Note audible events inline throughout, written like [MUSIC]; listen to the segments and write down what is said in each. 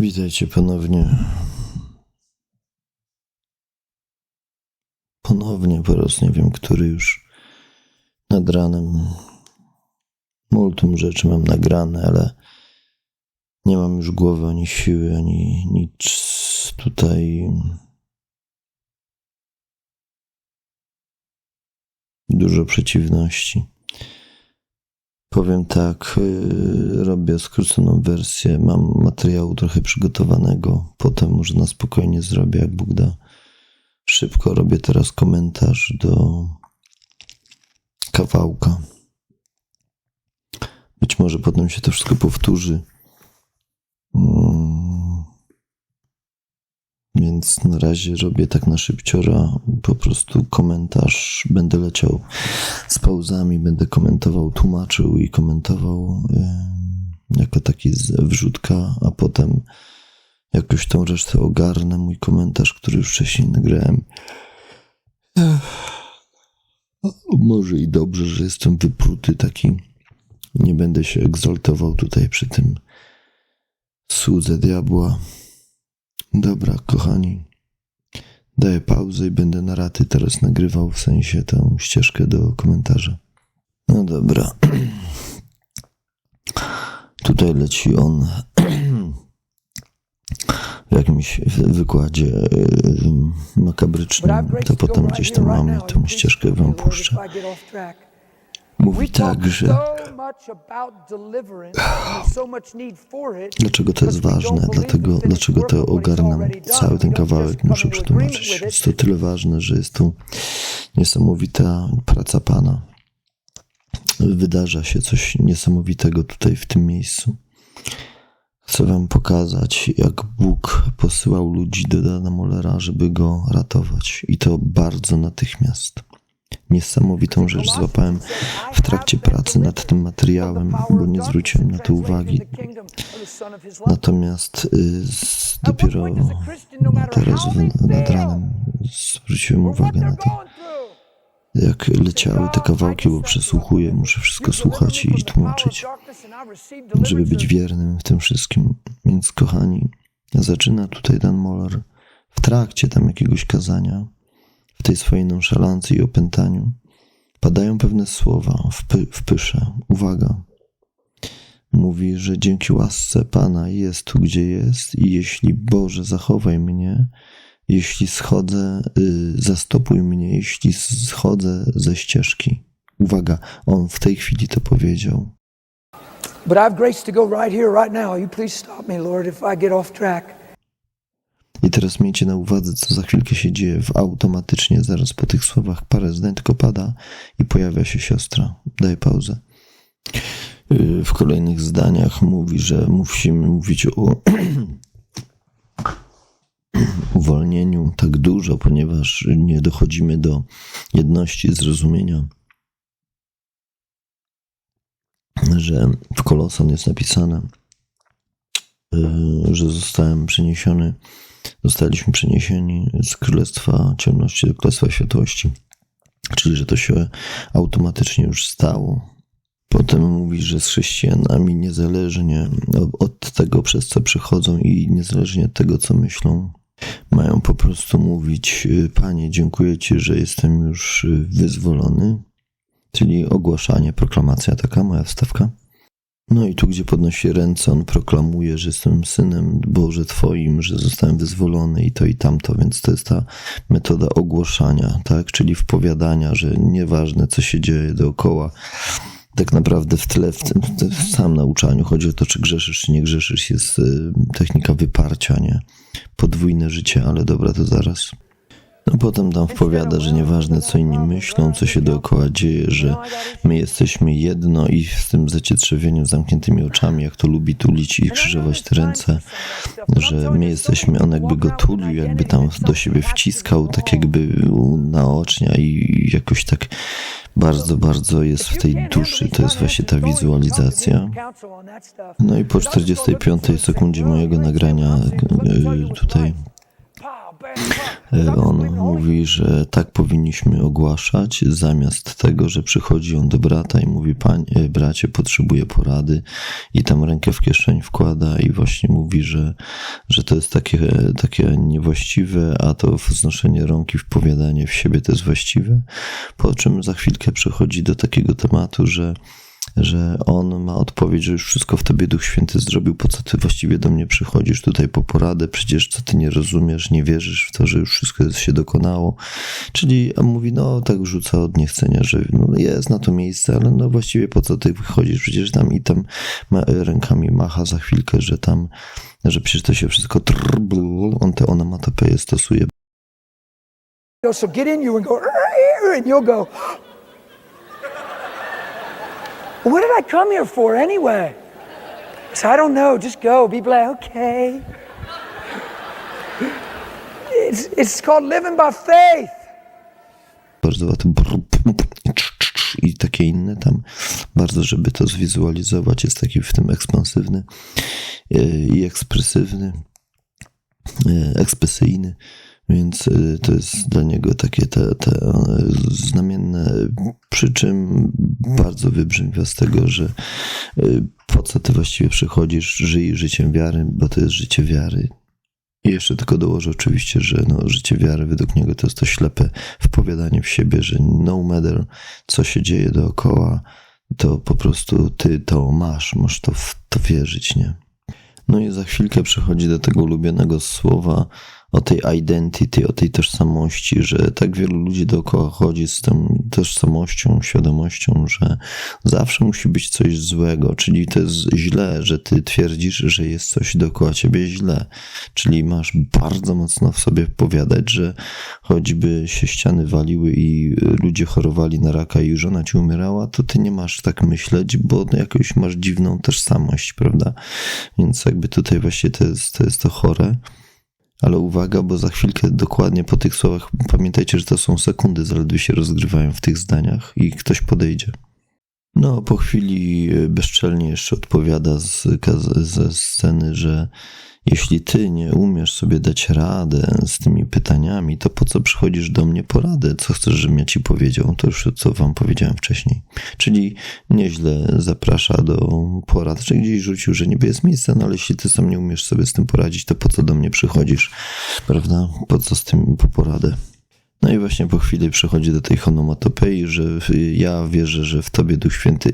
Witajcie ponownie. Ponownie po raz nie wiem, który już nad ranem. Multum rzeczy mam nagrane, ale nie mam już głowy ani siły, ani nic tutaj. Dużo przeciwności. Powiem tak, yy, robię skróconą wersję, mam materiału trochę przygotowanego, potem może na spokojnie zrobię, jak Bóg da. Szybko robię teraz komentarz do kawałka. Być może potem się to wszystko powtórzy. Więc na razie robię tak na szybciora, po prostu komentarz. Będę leciał z pauzami, będę komentował, tłumaczył i komentował e, jako taki wrzutka, a potem jakoś tą resztę ogarnę. Mój komentarz, który już wcześniej nagrałem. Może i dobrze, że jestem wypruty taki. Nie będę się egzaltował tutaj przy tym słudze diabła. Dobra, kochani. Daję pauzę i będę na raty teraz nagrywał, w sensie tę ścieżkę do komentarza. No dobra. [CLEARS THROAT] Tutaj leci on [CLEARS THROAT] w jakimś wy- wykładzie yy, makabrycznym. To potem gdzieś tam mamy tą ścieżkę wam puszczę. Mówi tak, że Dlaczego to jest ważne? Dlatego, dlaczego to ogarnam cały ten kawałek, muszę przetłumaczyć. Jest to tyle ważne, że jest tu niesamowita praca Pana. Wydarza się coś niesamowitego tutaj w tym miejscu. Chcę Wam pokazać, jak Bóg posyłał ludzi do Dana Mollera, żeby go ratować. I to bardzo natychmiast. Niesamowitą rzecz złapałem w trakcie pracy nad tym materiałem, bo nie zwróciłem na to uwagi. Natomiast y, dopiero teraz nad ranem zwróciłem uwagę na to, jak leciały te kawałki, bo przesłuchuję, muszę wszystko słuchać i tłumaczyć, żeby być wiernym w tym wszystkim. Więc kochani, zaczyna tutaj Dan Moller w trakcie tam jakiegoś kazania, w tej swojej nonszalancji i opętaniu, padają pewne słowa w, py, w pysze. Uwaga. Mówi, że dzięki łasce Pana jest tu, gdzie jest, i jeśli Boże, zachowaj mnie, jeśli schodzę, y, zastopuj mnie, jeśli schodzę ze ścieżki. Uwaga, on w tej chwili to powiedział. But I have grace to go right here, right now. You please stop me, Lord, if I get off track. I teraz miejcie na uwadze, co za chwilkę się dzieje. W automatycznie, zaraz po tych słowach, parę zdań tylko pada i pojawia się siostra. Daj pauzę. Yy, W kolejnych zdaniach mówi, że musimy mówić o [CLEARS THROAT] uwolnieniu tak dużo, ponieważ nie dochodzimy do jedności zrozumienia, że w Kolosan jest napisane, yy, że zostałem przeniesiony, zostaliśmy przeniesieni z Królestwa Ciemności do Królestwa Światłości, czyli że to się automatycznie już stało. Potem mówi, że z chrześcijanami niezależnie od tego, przez co przychodzą i niezależnie od tego, co myślą, mają po prostu mówić: Panie, dziękuję Ci, że jestem już wyzwolony. Czyli ogłaszanie, proklamacja, taka moja wstawka. No i tu, gdzie podnosi ręce, on proklamuje, że jestem synem Boże Twoim, że zostałem wyzwolony i to i tamto, więc to jest ta metoda ogłaszania, tak? Czyli wpowiadania, że nieważne, co się dzieje dookoła, tak naprawdę w tle, w tym w nauczaniu chodzi o to, czy grzeszysz, czy nie grzeszysz, jest y, technika wyparcia, nie? Podwójne życie, ale dobra, to zaraz. No potem tam wpowiada, że nieważne co inni myślą, co się dookoła dzieje, że my jesteśmy jedno i z tym zacietrzewieniem, zamkniętymi oczami, jak to lubi tulić i krzyżować te ręce, że my jesteśmy, on jakby go tulił, jakby tam do siebie wciskał, tak jakby naocznia i jakoś tak bardzo, bardzo jest w tej duszy, to jest właśnie ta wizualizacja. No i po 45 sekundzie mojego nagrania y, tutaj E, On mówi, że tak powinniśmy ogłaszać, zamiast tego, że przychodzi on do brata i mówi, panie, bracie, potrzebuję porady i tam rękę w kieszeń wkłada i właśnie mówi, że, że to jest takie, takie niewłaściwe, a to wznoszenie rąki, wpowiadanie w siebie to jest właściwe. Po czym za chwilkę przechodzi do takiego tematu, że że on ma odpowiedź, że już wszystko w tobie Duch Święty zrobił, po co ty właściwie do mnie przychodzisz tutaj po poradę, przecież co ty nie rozumiesz, nie wierzysz w to, że już wszystko się dokonało. Czyli mówi, no tak rzuca od niechcenia, że no, jest na to miejsce, ale no właściwie po co ty wychodzisz, przecież tam i tam ma, rękami macha za chwilkę, że tam, że przecież to się wszystko trrr, blul, on te onomatopeje stosuje. So get in you and go, and you'll go, what did I come here for anyway? So I don't know. Just go. Be blessed. Okay. It's, it's called living by faith. bardzo i takie inne tam bardzo, żeby to zwizualizować jest taki w tym ekspansywny e, i ekspresywny e, ekspresyjny więc e, to jest dla niego takie te, te e, znamienne, przy czym bardzo wybrzmiewa z tego, że e, po co ty właściwie przychodzisz, żyj życiem wiary, bo to jest życie wiary. I jeszcze tylko dołożę oczywiście, że no, życie wiary według niego to jest to ślepe wpowiadanie w siebie, że no matter co się dzieje dookoła, to po prostu ty to masz, możesz to w to wierzyć, nie? No i za chwilkę przechodzi do tego ulubionego słowa o tej identity, o tej tożsamości, że tak wielu ludzi dookoła chodzi z tą tożsamością, świadomością, że zawsze musi być coś złego, czyli to jest źle, że ty twierdzisz, że jest coś dookoła ciebie źle, czyli masz bardzo mocno w sobie powiadać, że choćby się ściany waliły i ludzie chorowali na raka i żona ci umierała, to ty nie masz tak myśleć, bo jakoś masz dziwną tożsamość, prawda? Więc jakby tutaj właśnie to jest to, jest to chore. Ale uwaga, bo za chwilkę dokładnie po tych słowach pamiętajcie, że to są sekundy, zaledwie się rozgrywają w tych zdaniach i ktoś podejdzie. No, po chwili bezczelnie jeszcze odpowiada z, ze sceny, że jeśli ty nie umiesz sobie dać radę z tymi pytaniami, to po co przychodzisz do mnie po radę? Co chcesz, żebym ja ci powiedział? To już co wam powiedziałem wcześniej. Czyli nieźle zaprasza do porad, czy gdzieś rzucił, że niby jest miejsce, no ale jeśli ty sam nie umiesz sobie z tym poradzić, to po co do mnie przychodzisz? Prawda? Po co z tym po poradę? No i właśnie po chwili przychodzi do tej honomatopei, że ja wierzę, że w tobie Duch Święty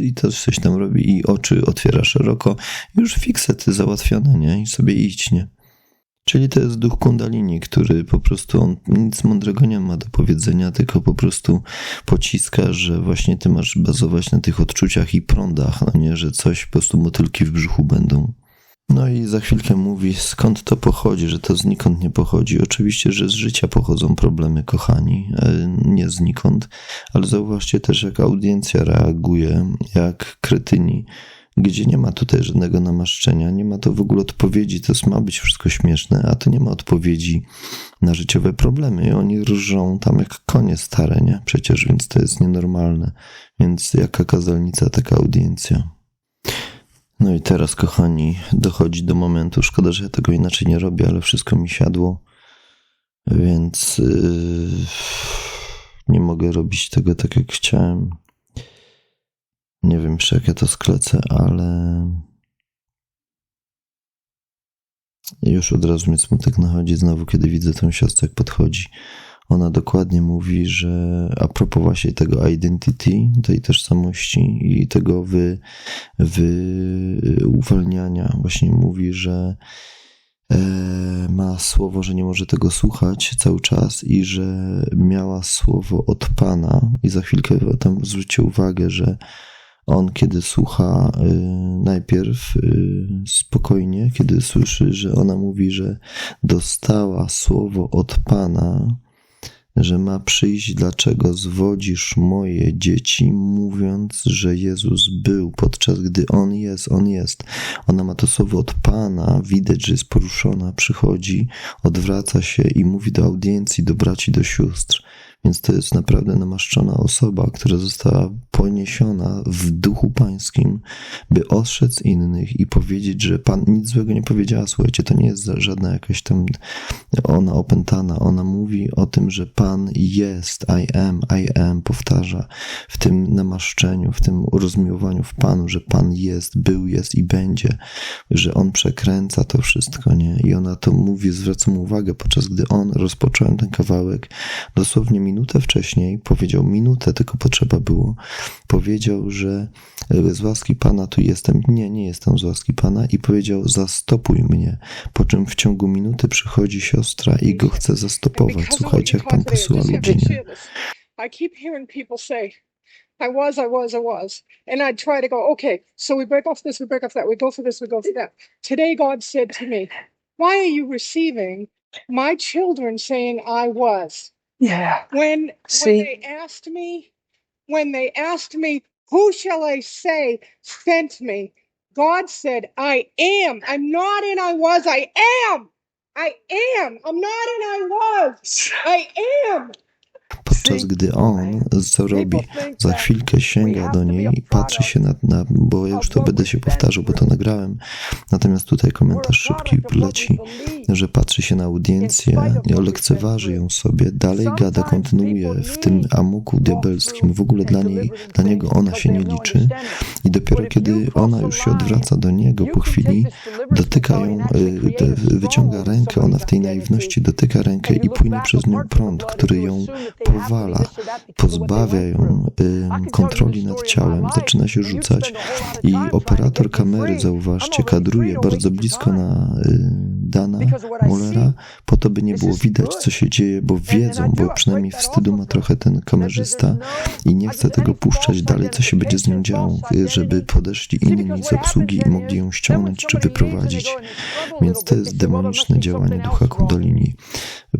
i to coś tam robi i oczy otwiera szeroko. Już fiksety załatwione, nie? I sobie idź, nie? Czyli to jest duch kundalini, który po prostu on nic mądrego nie ma do powiedzenia, tylko po prostu pociska, że właśnie ty masz bazować na tych odczuciach i prądach, no nie, że coś po prostu motylki w brzuchu będą. No i za chwilkę mówi, skąd to pochodzi, że to znikąd nie pochodzi. Oczywiście, że z życia pochodzą problemy, kochani, nie znikąd, ale zauważcie też, jak audiencja reaguje, jak kretyni, gdzie nie ma tutaj żadnego namaszczenia, nie ma to w ogóle odpowiedzi, to ma być wszystko śmieszne, a to nie ma odpowiedzi na życiowe problemy i oni rżą tam jak konie stare, nie? Przecież, więc to jest nienormalne. Więc jaka kazalnica, taka audiencja. No i teraz, kochani, dochodzi do momentu. Szkoda, że ja tego inaczej nie robię, ale wszystko mi siadło, więc yy, nie mogę robić tego tak, jak chciałem. Nie wiem, czy jak ja to sklecę, ale już od razu mnie smutek nachodzi znowu, kiedy widzę tę siostrę, jak podchodzi. Ona dokładnie mówi, że a propos właśnie tego identity, tej tożsamości i tego wy, wy uwalniania, właśnie mówi, że e, ma słowo, że nie może tego słuchać cały czas i że miała słowo od Pana. I za chwilkę tam zwróćcie uwagę, że on, kiedy słucha y, najpierw y, spokojnie, kiedy słyszy, że ona mówi, że dostała słowo od Pana, że ma przyjść, dlaczego zwodzisz moje dzieci, mówiąc, że Jezus był, podczas gdy On jest, On jest. Ona ma to słowo od Pana, widać, że jest poruszona, przychodzi, odwraca się i mówi do audiencji, do braci, do sióstr. Więc to jest naprawdę namaszczona osoba, która została poniesiona w duchu pańskim, by ostrzec innych i powiedzieć, że Pan nic złego nie powiedziała. Słuchajcie, to nie jest żadna jakaś tam ona opętana. Ona mówi o tym, że Pan jest, I am, I am, powtarza w tym namaszczeniu, w tym rozmiłowaniu w Panu, że Pan jest, był, jest i będzie, że On przekręca to wszystko, nie? I ona to mówi, zwraca mu uwagę, podczas gdy on rozpoczął ten kawałek, dosłownie minutę wcześniej, powiedział minutę, tylko potrzeba było, powiedział, że e, z łaski Pana tu jestem. Nie, nie jestem z łaski Pana i powiedział, zastopuj mnie, po czym w ciągu minuty przychodzi siostra i go chce zastopować. Słuchajcie, jak Pan posyła ludzi, nie? I keep hearing people say, I was, I was, I was. And I try to go, okay, so we break off this, we break off that, we go for this, we go for that. Today, God said to me, Why are you receiving my children saying I was? Yeah. When, See? when they asked me, when they asked me, Who shall I say sent me? God said, I am. I'm not in I was, I am. I am. I'm not in I was. [LAUGHS] I am. Podczas gdy on co robi? Za chwilkę sięga do niej i patrzy się na, na bo ja już to będę się powtarzał, bo to nagrałem. Natomiast tutaj komentarz szybki leci, że patrzy się na audiencję, lekceważy ją sobie, dalej gada, kontynuuje w tym amoku diabelskim. W ogóle dla niej, dla niego ona się nie liczy. I dopiero kiedy ona już się odwraca do niego po chwili, dotyka ją, y, wyciąga rękę, ona w tej naiwności dotyka rękę i płynie przez nią prąd, który ją pozbawia ją kontroli nad ciałem, zaczyna się rzucać. I operator kamery, zauważcie, kadruje bardzo blisko na y, Dana Mullera, po to, by nie było widać, co się dzieje, bo wiedzą, bo przynajmniej wstydu ma trochę ten kamerzysta i nie chce tego puszczać dalej, co się będzie z nią działo, żeby podeszli inni z obsługi i mogli ją ściągnąć czy wyprowadzić. Więc to jest demoniczne działanie ducha kundalini.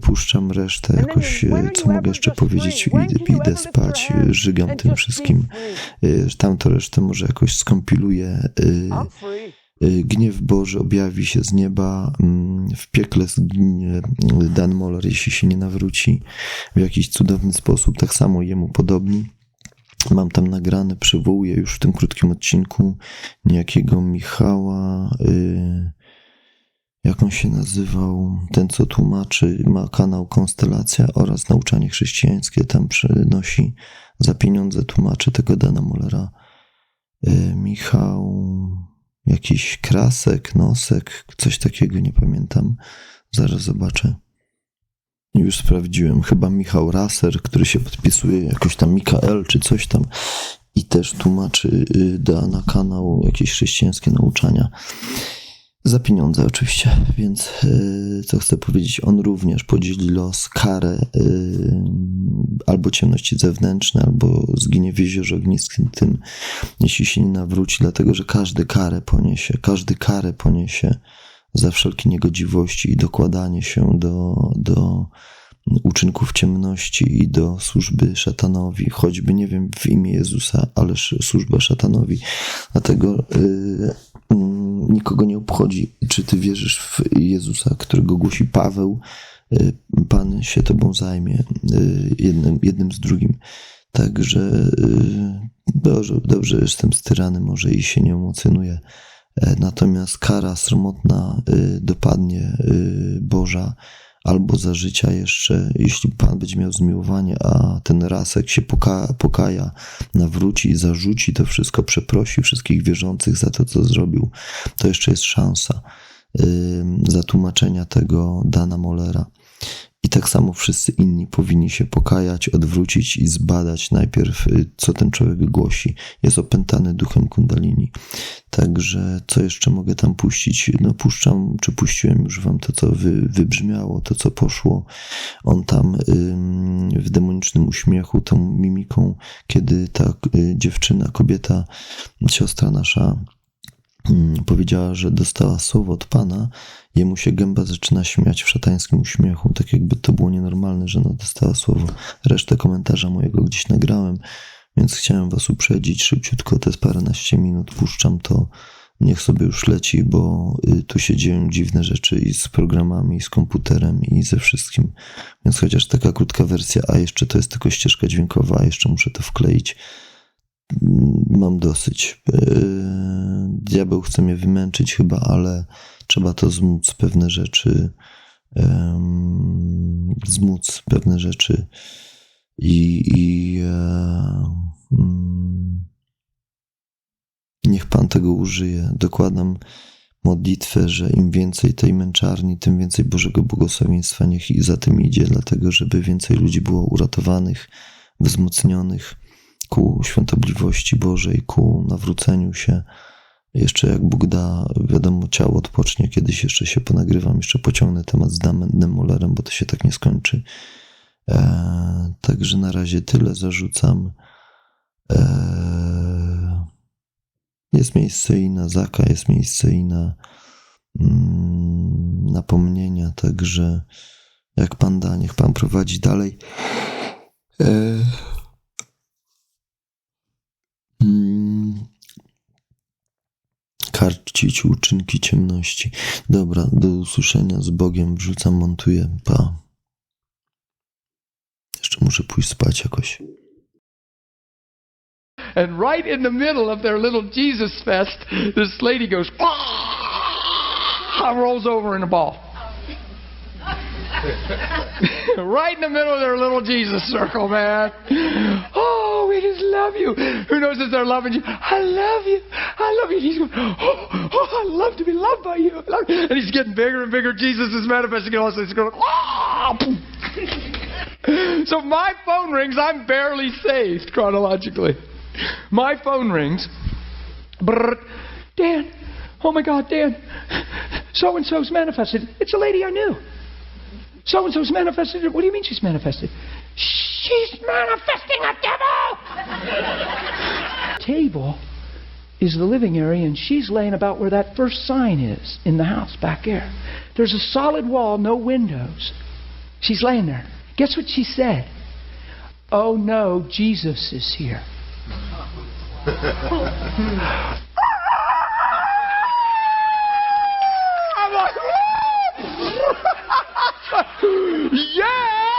Puszczam resztę jakoś, y, co mogę jeszcze powiedzieć, idę, idę spać, y, żygam tym wszystkim. Y, Tamto resztę może jakoś skompiluję. Y, Gniew Boży objawi się z nieba, mm, w piekle zginie Dan Moller, jeśli się nie nawróci w jakiś cudowny sposób, tak samo jemu podobni. Mam tam nagrane, przywołuję już w tym krótkim odcinku niejakiego Michała, y, jak on się nazywał, ten co tłumaczy, ma kanał Konstelacja oraz Nauczanie Chrześcijańskie, tam przynosi za pieniądze, tłumaczy tego Dana Mollera. Y, Michał, jakiś krasek, nosek, coś takiego, nie pamiętam. Zaraz zobaczę. Już sprawdziłem, chyba Michał Raser, który się podpisuje jakoś tam Mikael czy coś tam i też tłumaczy, y, da na kanał jakieś chrześcijańskie nauczania. Za pieniądze oczywiście, więc y, co chcę powiedzieć, on również podzieli los, karę y, albo ciemności zewnętrzne, albo zginie w jeziorze ognistym tym, jeśli się nie nawróci, dlatego że każdy karę poniesie, każdy karę poniesie za wszelkie niegodziwości i dokładanie się do, do uczynków ciemności i do służby szatanowi, choćby nie wiem w imię Jezusa, ale służba szatanowi. Dlatego y, mm, nikogo nie obchodzi, czy ty wierzysz w Jezusa, którego głosi Paweł. Y, Pan się tobą zajmie y, jednym, jednym z drugim. Także y, dobrze, dobrze jestem styrany, może i się nie emocjonuję. E, Natomiast kara sromotna y, dopadnie Boża albo za życia jeszcze, jeśli Pan będzie miał zmiłowanie, a ten rasek się poka pokaja, nawróci, zarzuci to wszystko, przeprosi wszystkich wierzących za to, co zrobił, to jeszcze jest szansa y, zatłumaczenia tego Dana Mollera. I tak samo wszyscy inni powinni się pokajać, odwrócić i zbadać najpierw, y, co ten człowiek głosi. Jest opętany duchem kundalini. Także co jeszcze mogę tam puścić? No puszczam, czy puściłem już wam to, co wy, wybrzmiało, to, co poszło. On tam ym, w demonicznym uśmiechu, tą mimiką, kiedy ta y, dziewczyna, kobieta, siostra nasza powiedziała, że dostała słowo od Pana, jemu się gęba zaczyna śmiać w szatańskim uśmiechu, tak jakby to było nienormalne, że ona dostała słowo. Resztę komentarza mojego gdzieś nagrałem, więc chciałem was uprzedzić szybciutko, te paręnaście minut, puszczam to, niech sobie już leci, bo y, tu się dzieją dziwne rzeczy i z programami, i z komputerem, i ze wszystkim. Więc chociaż taka krótka wersja, a jeszcze to jest tylko ścieżka dźwiękowa, a jeszcze muszę to wkleić. Mam dosyć. Yy, Diabeł chce mnie wymęczyć chyba, ale trzeba to zmóc pewne rzeczy, zmóc pewne rzeczy i, i e, mm, niech Pan tego użyje. Dokładam modlitwę, że im więcej tej męczarni, tym więcej Bożego błogosławieństwa niech i za tym idzie, dlatego żeby więcej ludzi było uratowanych, wzmocnionych ku świątobliwości Bożej, ku nawróceniu się. Jeszcze jak Bóg da, wiadomo, ciało odpocznie, kiedyś jeszcze się ponagrywam, jeszcze pociągnę temat z Damenem Mullerem, bo to się tak nie skończy. E, także na razie tyle zarzucam. E, jest miejsce i na Zaka, jest miejsce i na mm, napomnienia, także jak Pan da, niech Pan prowadzi dalej. E, mm, karcić uczynki ciemności. Dobra, do usłyszenia z Bogiem. Wrzucam, montuję. Pa. Jeszcze muszę pójść spać jakoś. And right in the middle of their little Jesus fest, this lady goes, [LAUGHS] rolls over in a ball. [LAUGHS] right in the middle of their little Jesus circle, man. Oh, we just love you. Who knows if they're loving you? I love you. I love you. He's going, oh, oh, I love to be loved by you. I love you." And he's getting bigger and bigger. Jesus is manifesting. All sudden he's going, ah! [LAUGHS] so my phone rings. I'm barely saved chronologically. My phone rings. Brrr. Dan. Oh my God, Dan. So and so's manifested. It's a lady I knew. So and so's manifested. What do you mean she's manifested? She's manifesting a devil! Table is the living area, and she's laying about where that first sign is in the house back there. There's a solid wall, no windows. She's laying there. Guess what she said? Oh no, Jesus is here. [LAUGHS] [LAUGHS] yeah!